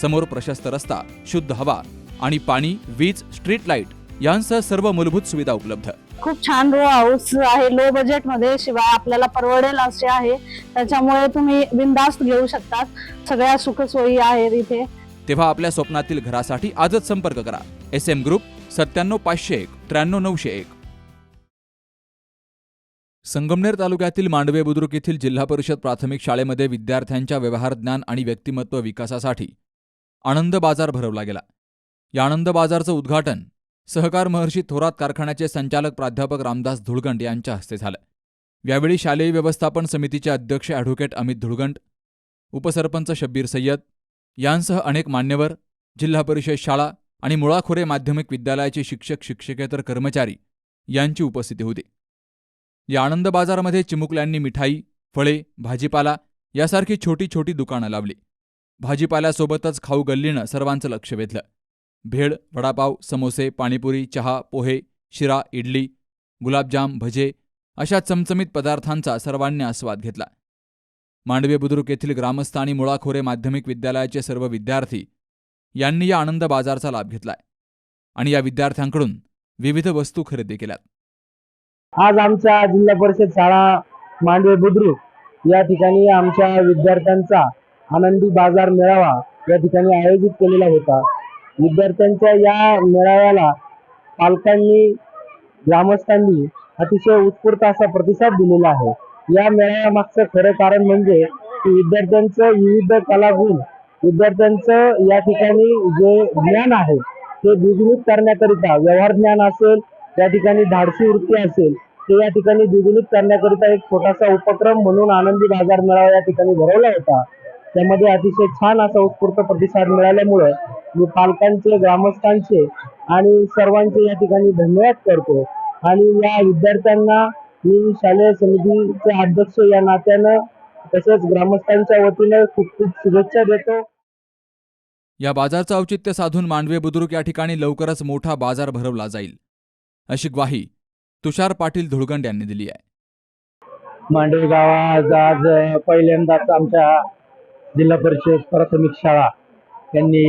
समोर प्रशस्त रस्ता शुद्ध हवा आणि पाणी वीज स्ट्रीट लाइट यांसह सर्व मूलभूत सुविधा उपलब्ध. खूप छान रो हाऊस आहे. लो बजेटमध्ये शिवाय आपल्याला परवडेल असे आहे. त्याच्यामुळे तुम्ही बिंदास्त घेऊ शकतात. सगळ्या सुखसोयी आहेत इथे. तेव्हा आपल्या स्वप्नातील घरासाठी आजच संपर्क करा. एस एम ग्रुप सत्त्याण्णव पाचशे एक त्र्याण्णव नऊशे एक. संगमनेर तालुक्यातील मांडवे बुद्रुक येथील जिल्हा परिषद प्राथमिक शाळेमध्ये विद्यार्थ्यांच्या व्यवहार ज्ञान आणि व्यक्तिमत्व विकासासाठी आनंद बाजार भरवला गेला. या आनंद बाजारचं उद्घाटन सहकार महर्षी थोरात कारखान्याचे संचालक प्राध्यापक रामदास धुळगंड यांच्या हस्ते झालं. यावेळी शालेय व्यवस्थापन समितीचे अध्यक्ष ॲडव्होकेट अमित धुळगंड उपसरपंच शब्बीर सय्यद यांसह अनेक मान्यवर जिल्हा परिषद शाळा आणि मुळाखोरे माध्यमिक विद्यालयाचे शिक्षक शिक्षकेतर कर्मचारी यांची उपस्थिती होती. या आनंद बाजारमध्ये चिमुकल्यांनी मिठाई फळे भाजीपाला यासारखी छोटी छोटी दुकानं लावली. भाजीपाल्यासोबतच खाऊ गल्लीनं सर्वांचं लक्ष वेधलं. भेळ वडापाव समोसे पाणीपुरी चहा पोहे शिरा इडली गुलाबजाम भजे अशा चमचमीत पदार्थांचा सर्वांनी आस्वाद घेतला. मांडवे बुद्रुक येथील ग्रामस्थ आणि मुळाखोरे माध्यमिक विद्यालयाचे सर्व विद्यार्थी यांनी या आनंद बाजारचा लाभ घेतलाय आणि या विद्यार्थ्यांकडून विविध वस्तू खरेदी केल्यात. आज आमच्या जिल्हा परिषद शाळा मांडवे बुद्रुक या ठिकाणी आमच्या विद्यार्थ्यांचा आनंदी बाजार मेळावा या ठिकाणी आयोजित केलेला होता. विद्यार्थ्यांच्या या मेळाव्याला पालकांनी ग्रामस्थांनी अतिशय उत्स्फूर्त असा प्रतिसाद दिलेला आहे. या मेळाव्यामागचं खरं कारण म्हणजे की विद्यार्थ्यांचं विविध कलागुण विद्यार्थ्यांचं या ठिकाणी जे ज्ञान आहे ते द्विगुणित करण्याकरिता व्यवहार ज्ञान असेल त्या ठिकाणी धाडसी वृत्ती असेल ते या ठिकाणी द्विगुणित करण्याकरिता एक छोटासा उपक्रम म्हणून आनंदी बाजार मेळावा या ठिकाणी भरवला होता. त्यामध्ये अतिशय छान असा उत्स्फूर्त प्रतिसाद मिळाल्यामुळे मी पालकांचे ग्रामस्थांचे आणि सर्वांचे या ठिकाणी धन्यवाद करतो. आणि या विद्यार्थ्यांना मी शालेय समितीचे अध्यक्ष या नात्यानं तसेच ग्रामस्थांच्या वतीनं खूप खूप शुभेच्छा देतो. या बाजारचं औचित्य साधून मांडवे बुद्रुक या ठिकाणी लवकरच मोठा बाजार भरवला जाईल. अशी ग्वाही तुषार पाटील धुळगंड यांनी दिली आहे. मांडवी गावात आज पहिल्यांदाच आमच्या जिल्हा परिषद प्राथमिक शाळा. यांनी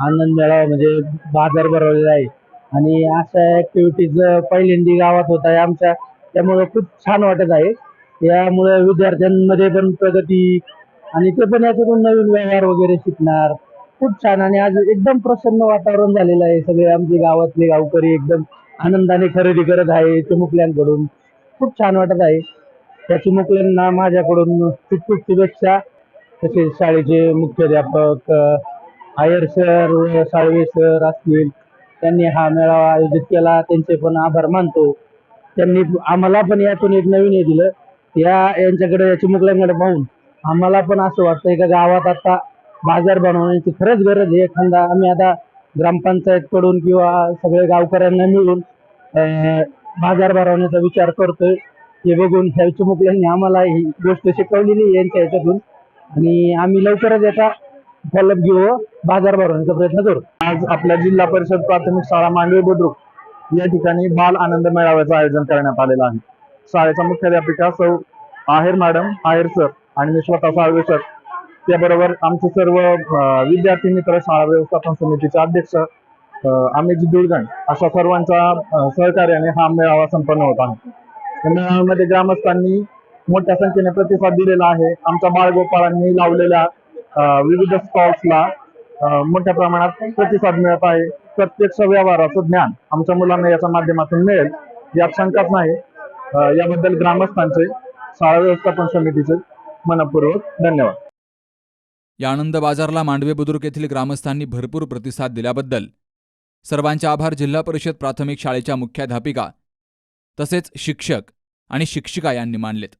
आनंद मेळावा म्हणजे बाजार भरवलेला आहे. आणि अशा ऍक्टिव्हिटीज पहिल्यांदी गावात होत आहे. आमच्या त्यामुळे खूप छान वाटत आहे. यामुळे विद्यार्थ्यांमध्ये पण प्रगती आणि ते पण याच्यातून नवीन व्यवहार वगैरे शिकणार. खूप छान आणि आज एकदम प्रसन्न वातावरण झालेलं आहे. सगळे आमचे गावातले गावकरी एकदम आनंदाने खरेदी करत आहे चिमुकल्यांकडून. खूप छान वाटत आहे. त्या चिमुकल्यांना माझ्याकडून खूप खूप शुभेच्छा. तसेच शाळेचे मुख्याध्यापक हायर आयर सर व साळवे सर असतील त्यांनी हा मेळावा आयोजित केला. त्यांचे पण आभार मानतो. त्यांनी आम्हाला पण यातून एक नवीन हे दिलं. या यांच्याकडे या चिमुकल्यांकडे पाहून आम्हाला पण असं वाटतं का गावात आता बाजार बनवण्याची खरंच गरज आहे. एखादा आम्ही आता ग्रामपंचायतकडून किंवा सगळे गावकऱ्यांना मिळून बाजार भरवण्याचा विचार करतोय. हे बघून ह्या चिमुकल्यांनी आम्हाला ही गोष्ट शिकवलेली आहे यांच्या ह्याच्यातून. आणि आम्ही लवकरच याचा फॉलोअप घेऊ बाजार भरवण्याचा प्रयत्न करू. आज आपल्या जिल्हा परिषद प्राथमिक शाळा मांडवी बुद्रुक या ठिकाणी बाल आनंद मेळाव्याचं आयोजन करण्यात आलेलं आहे. शाळेच्या मुख्याध्यापिका सौ आहेर मॅडम आहेर सर आणि मी स्वतः साळवे सर. त्याबरोबर आमचे सर्व विद्यार्थी मित्र शाळा व्यवस्थापन समितीचे अध्यक्ष अमित दुर्गण अशा सर्वांच्या सहकार्याने हा मेळावा संपन्न होत आहे. मेळाव्यामध्ये ग्रामस्थांनी मोठ्या संख्येने प्रतिसाद दिलेला आहे. आमच्या बाळगोपाळांनी लावलेल्या विविध स्टॉल्सला मोठ्या प्रमाणात प्रतिसाद मिळत आहे. प्रत्यक्ष व्यवहाराचं ज्ञान आमच्या मुलांना याच्या माध्यमातून मिळेल यात शंकाच नाही. याबद्दल ग्रामस्थांचे शाळा व्यवस्थापन समितीचे मनपूर्वक धन्यवाद. या आनंद बाजारला मांडवे बुद्रुक येथील ग्रामस्थांनी भरपूर प्रतिसाद दिल्याबद्दल. सर्वांचे आभार जिल्हा परिषद प्राथमिक शाळेच्या मुख्याध्यापिका तसेच शिक्षक आणि शिक्षिका यांनी मानलेत.